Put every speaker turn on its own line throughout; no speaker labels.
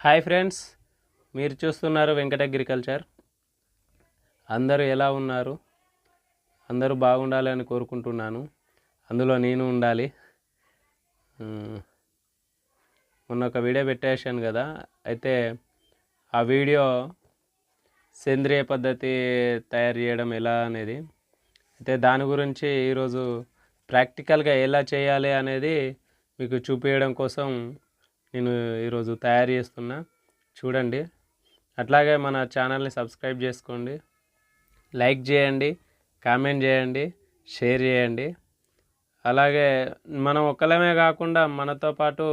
Hi friends మీరు చూస్తున్నారు Venkata agriculture. అందరూ ఎలా ఉన్నారు? అందరూ బాగుండాలని కోరుకుంటున్నాను. అందులో నేను ఉండాలి. మొన్న ఒక వీడియో పెట్టేశాను కదా. అయితే ఆ వీడియో సేంద్రియ పద్ధతి తయారు చేయడం ఎలా అనేది అయితే దాని గురించి ఈరోజు ప్రాక్టికల్గా ఎలా చేయాలి అనేది మీకు చూపించడం కోసం నేను ఈరోజు తయారు చేస్తున్నా. చూడండి. అట్లాగే మన ఛానల్ని సబ్స్క్రైబ్ చేసుకోండి. లైక్ చేయండి. కామెంట్ చేయండి. షేర్ చేయండి. అలాగే మనం ఒక్కలమే కాకుండా మనతో పాటు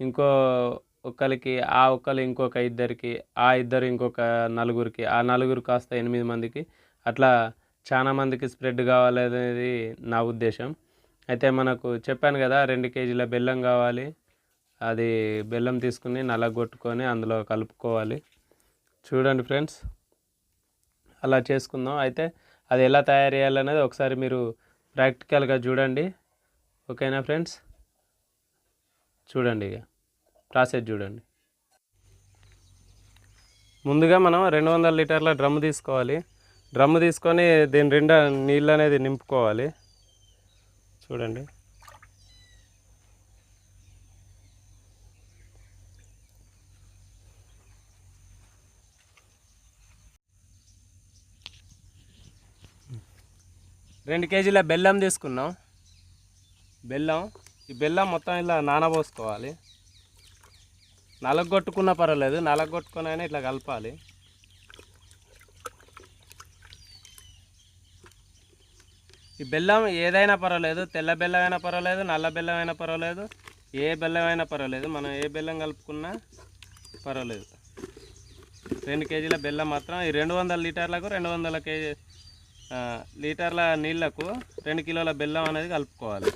ఇంకో ఒక్కరికి ఆ ఒక్కరు ఇంకొక ఇద్దరికి ఆ ఇద్దరు ఇంకొక నలుగురికి ఆ నలుగురు కాస్త ఎనిమిది మందికి అట్లా చాలా మందికి స్ప్రెడ్ కావాలనేది నా ఉద్దేశం. అయితే మనకు చెప్పాను కదా రెండు కేజీల బెల్లం కావాలి. అది బెల్లం తీసుకుని నలగొట్టుకొని అందులో కలుపుకోవాలి. చూడండి ఫ్రెండ్స్ అలా చేసుకుందాం. అయితే అది ఎలా తయారు చేయాలనేది ఒకసారి మీరు ప్రాక్టికల్గా చూడండి. ఓకేనా ఫ్రెండ్స్? చూడండి ఇక ప్రాసెస్ చూడండి. ముందుగా మనం రెండు వందల లీటర్ల డ్రమ్ తీసుకోవాలి. డ్రమ్ తీసుకొని దీని రెండు నీళ్ళు అనేది నింపుకోవాలి. చూడండి. రెండు కేజీల బెల్లం తీసుకున్నాం. బెల్లం ఈ బెల్లం మొత్తం ఇలా నానబోసుకోవాలి. నలగొట్టుకున్నా పర్వాలేదు నలగొట్టుకుని అయినా ఇట్లా కలపాలి. ఈ బెల్లం ఏదైనా పర్వాలేదు తెల్ల బెల్లం అయినా పర్వాలేదు నల్ల బెల్లం అయినా పర్వాలేదు ఏ బెల్లం అయినా పర్వాలేదు మనం ఏ బెల్లం కలుపుకున్నా పర్వాలేదు. రెండు కేజీల బెల్లం మాత్రం ఈ రెండు వందల లీటర్లకు రెండు వందల కేజీ లీటర్ల నీళ్ళకు రెండు కిలోల బెల్లం అనేది కలుపుకోవాలి.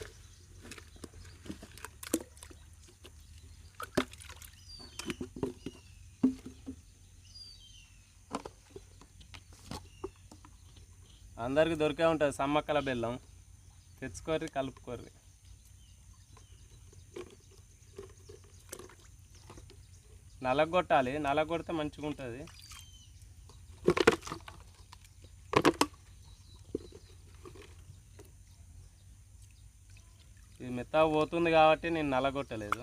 అందరికి దొరికే ఉంటుంది సమ్మక్కల బెల్లం. తెచ్చుకోర్రి కలుపుకోర్రి. నలగొట్టాలి. నలగొడితే మంచిగా ఉంటుంది ఇది మెత్తగా పోతుంది కాబట్టి నేను నలగొట్టలేదు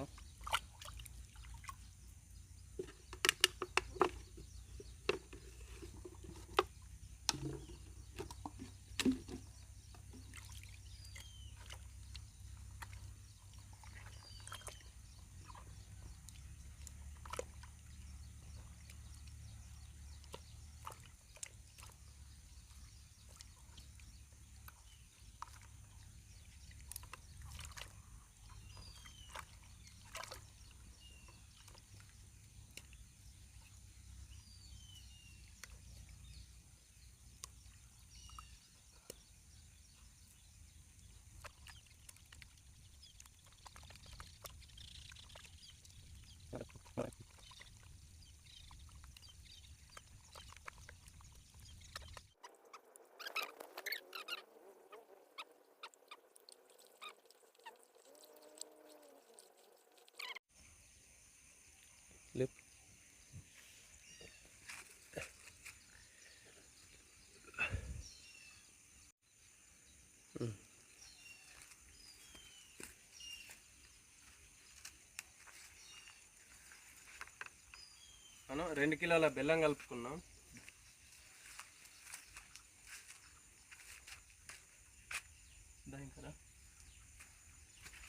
రెండు కిలోల బెల్లం కలుపుకున్నాం.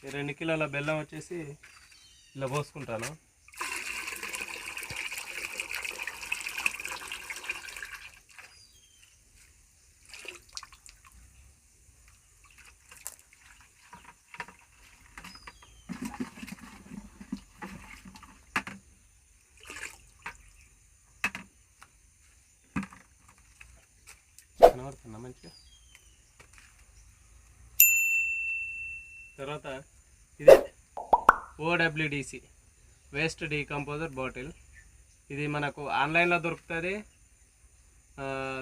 ఈ రెండు కిలోల బెల్లం వచ్చేసి ఇలా పోసుకుంటాను. కనబడుతుందా మంచిగా? తర్వాత ఇది ఓడబ్ల్యూడిసి వేస్ట్ డీకంపోజర్ బాటిల్ ఇది మనకు ఆన్లైన్లో దొరుకుతుంది.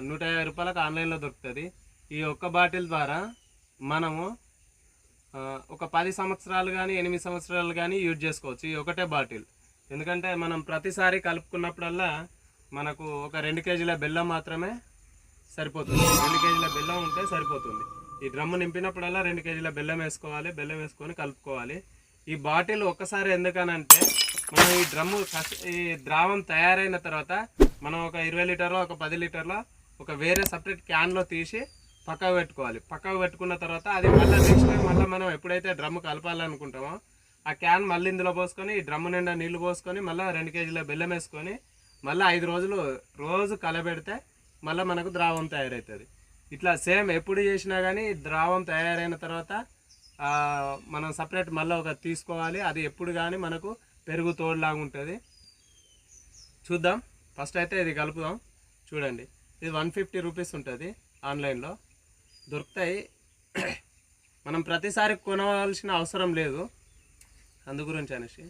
నూట యాభై రూపాయలకు ఆన్లైన్లో దొరుకుతుంది. ఈ ఒక్క బాటిల్ ద్వారా మనము ఒక పది సంవత్సరాలు కానీ ఎనిమిది సంవత్సరాలు కానీ యూజ్ చేసుకోవచ్చు ఈ ఒకటే బాటిల్ ఎందుకంటే మనం ప్రతిసారి కలుపుకున్నప్పుడల్లా మనకు ఒక రెండు కేజీల బెల్లం మాత్రమే సరిపోతుంది. రెండు కేజీల బెల్లం ఉంటే సరిపోతుంది. ఈ డ్రమ్ము నింపినప్పుడల్లా రెండు కేజీల బెల్లం వేసుకోవాలి. బెల్లం వేసుకొని కలుపుకోవాలి. ఈ బాటిల్ ఒక్కసారి ఎందుకనంటే మనం ఈ డ్రమ్ము ఈ ద్రావం తయారైన తర్వాత మనం ఒక ఇరవై లీటర్లో ఒక పది లీటర్లో ఒక వేరే సపరేట్ క్యాన్లో తీసి పక్కకు పెట్టుకోవాలి. పక్కకు పెట్టుకున్న తర్వాత అది మళ్ళీ నెక్స్ట్ టైం మళ్ళీ మనం ఎప్పుడైతే డ్రమ్ము కలపాలనుకుంటామో ఆ క్యాన్ మళ్ళీ ఇందులో పోసుకొని ఈ డ్రమ్ము నిండా నీళ్ళు పోసుకొని మళ్ళీ రెండు కేజీల బెల్లం వేసుకొని మళ్ళీ ఐదు రోజులు రోజు కలబెడితే మళ్ళీ మనకు ద్రావం తయారవుతుంది ఇట్లా సేమ్ ఎప్పుడు చేసినా కానీ ద్రావం తయారైన తర్వాత మనం సపరేట్ మళ్ళీ ఒక తీసుకోవాలి. అది ఎప్పుడు కానీ మనకు పెరుగు తోడులాగా ఉంటుంది. చూద్దాం. ఫస్ట్ అయితే ఇది కలుపుదాం. చూడండి. ఇది వన్ ఫిఫ్టీ రూపీస్ ఉంటుంది ఆన్లైన్లో. దొరుకుతాయి. మనం ప్రతిసారి కొనవలసిన అవసరం లేదు. అందు గురించి అనేసి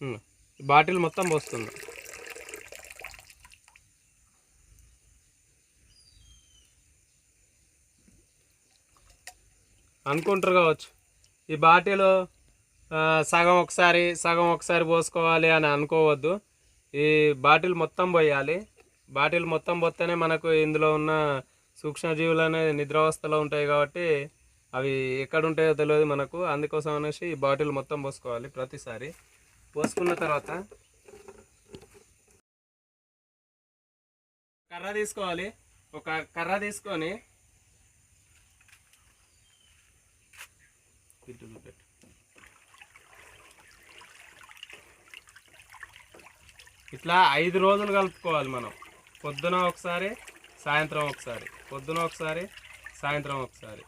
ఉమ్. ఈ బాటిల్ మొత్తం పోస్తుంది. అనుకుంటారు కావచ్చు. ఈ బాటిల్ సగం ఒకసారి సగం ఒకసారి పోసుకోవాలి అని అనుకోవద్దు. ఈ బాటిల్ మొత్తం పోయాలి. బాటిల్ మొత్తం పోతేనే మనకు ఇందులో ఉన్న సూక్ష్మజీవులు అనేది నిద్రావస్థలో ఉంటాయి కాబట్టి అవి ఎక్కడ ఉంటాయో తెలియదు మనకు. అందుకోసం అనేసి ఈ బాటిల్ మొత్తం పోసుకోవాలి ప్రతిసారి. పోసుకున్న తర్వాత కర్ర తీసుకోవాలి. ఒక కర్ర తీసుకొని ఇట్లా ఐదు రోజులు కలుపుకోవాలి మనం. పొద్దున ఒకసారి సాయంత్రం ఒకసారి. పొద్దున ఒకసారి సాయంత్రం ఒకసారి.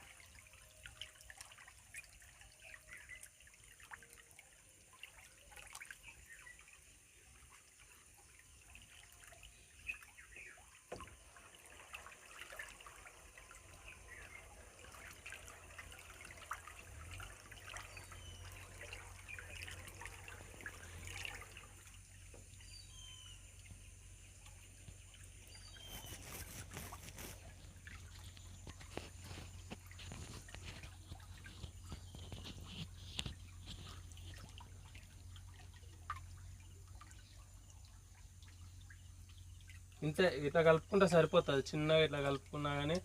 ఇంతే ఇట్లా కలుపుకుంటే సరిపోతుంది. చిన్నగా ఇట్లా కలుపుకున్నా కానీ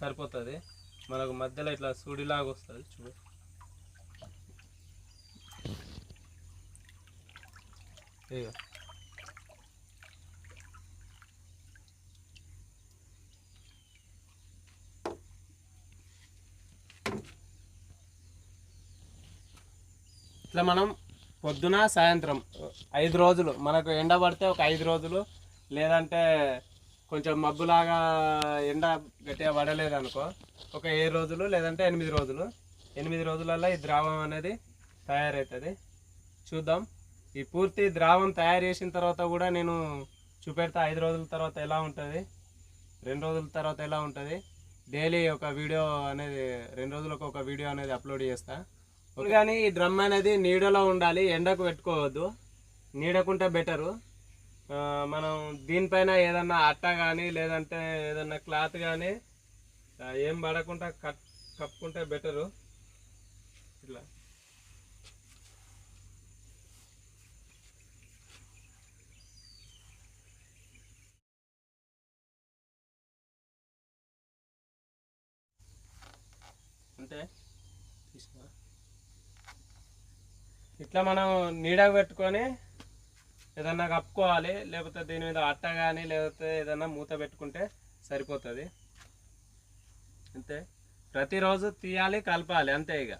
సరిపోతుంది. మనకు మధ్యలో ఇట్లా సుడిలాగా వస్తుంది చూడు. ఇక ఇట్లా మనం పొద్దున సాయంత్రం ఐదు రోజులు మనకు ఎండ పడితే ఒక ఐదు రోజులు లేదంటే కొంచెం మబ్బులాగా ఎండ గట్టిగా పడలేదు అనుకో ఒక ఏడు రోజులు లేదంటే ఎనిమిది రోజులు. ఎనిమిది రోజులలో ఈ ద్రావం అనేది తయారవుతుంది చూద్దాం. ఈ పూర్తి ద్రావం తయారు చేసిన తర్వాత కూడా నేను చూపెడతా. ఐదు రోజుల తర్వాత ఎలా ఉంటుంది? రెండు రోజుల తర్వాత ఎలా ఉంటుంది? డైలీ ఒక వీడియో అనేది రెండు రోజులకు ఒక వీడియో అనేది అప్లోడ్ చేస్తా. కానీ ఈ డ్రమ్ అనేది నీడలో ఉండాలి ఎండకు పెట్టుకోవద్దు. నీడకుంటే బెటరు. మనం దీనిపైన ఏదన్నా అట్ట కానీ లేదంటే ఏదన్నా క్లాత్ కానీ ఏం పడకుండా కట్ కప్పుకుంటే బెటరు. ఇట్లా. అంటే ఇట్లా మనం నీడకు పెట్టుకొని ఏదన్నా కప్పుకోవాలి లేకపోతే దీని మీద అట్ట కానీ లేకపోతే ఏదన్నా మూత పెట్టుకుంటే సరిపోతుంది. అంతే. ప్రతిరోజు తీయాలి కలపాలి అంతే ఇక.